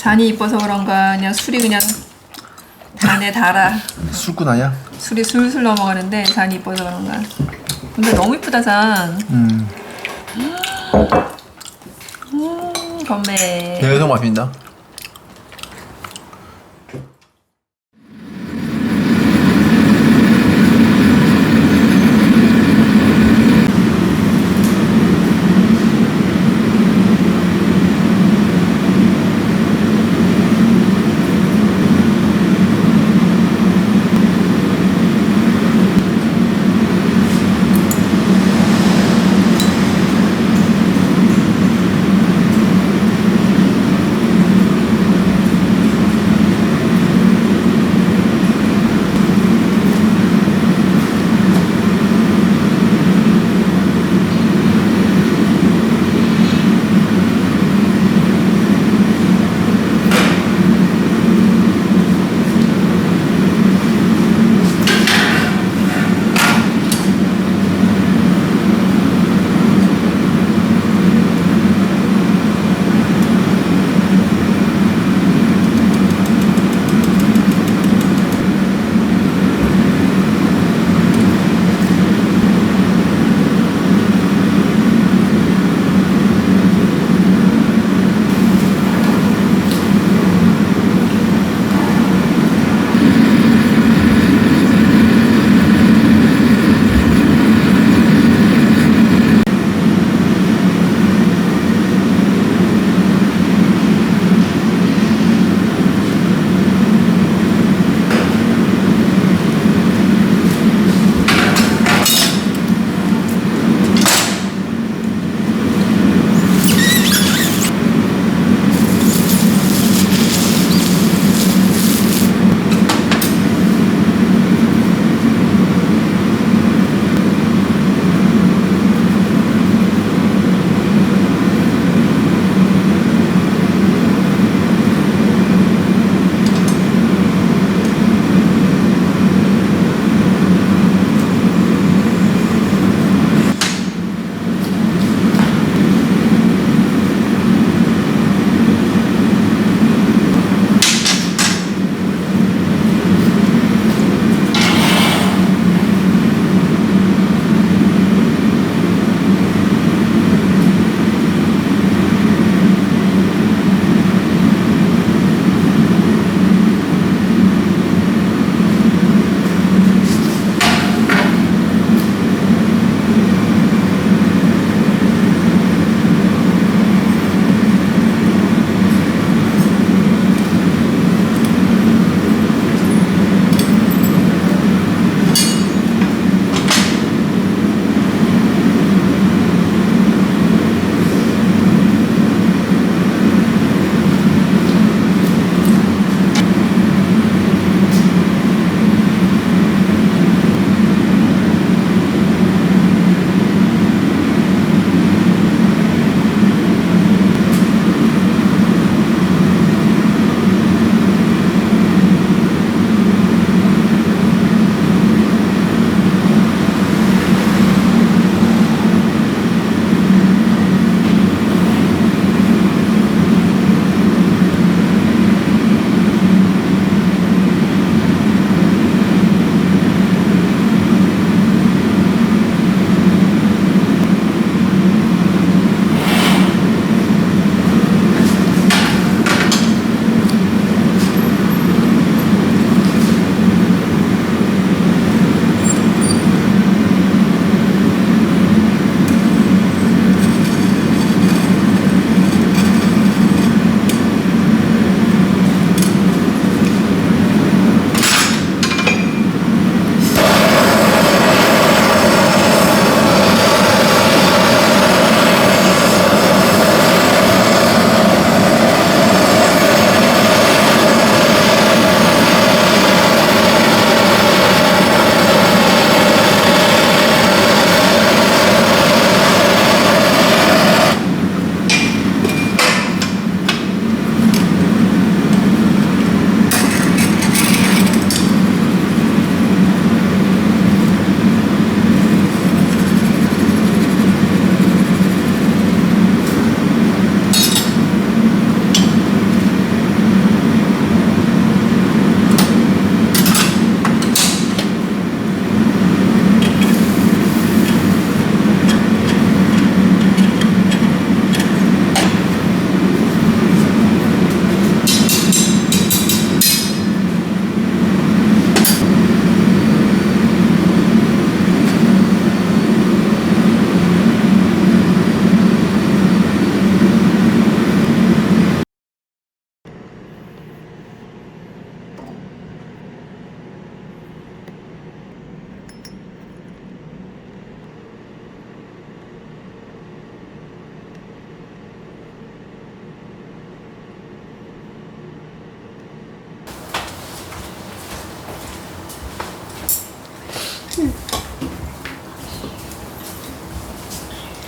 잔이 이뻐서 그런가 그냥 술이 그냥 잔에 달아 술꾼 아니야? 술이 술술 넘어가는데 잔이 이뻐서 그런가 근데 너무 이쁘다 잔 음. 음, 건배 계속 마신다.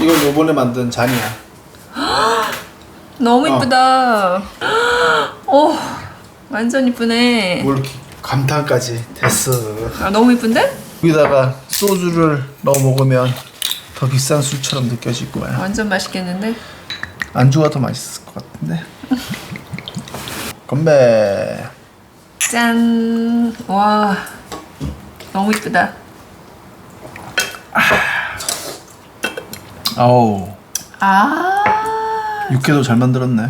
이건 요번에 만든 잔이야. 너무 어. 이쁘다. 오, 완전 이쁘네. 뭘 이렇게 감탄까지 됐어. 아, 너무 이쁜데? 여기다가 소주를 넣어 먹으면 더 비싼 술처럼 느껴질 거야. 완전 맛있겠는데? 안주가 더 맛있을 것 같은데. 건배. 짠. 와, 너무 이쁘다. 아우 아, 육회도 잘 만들었네.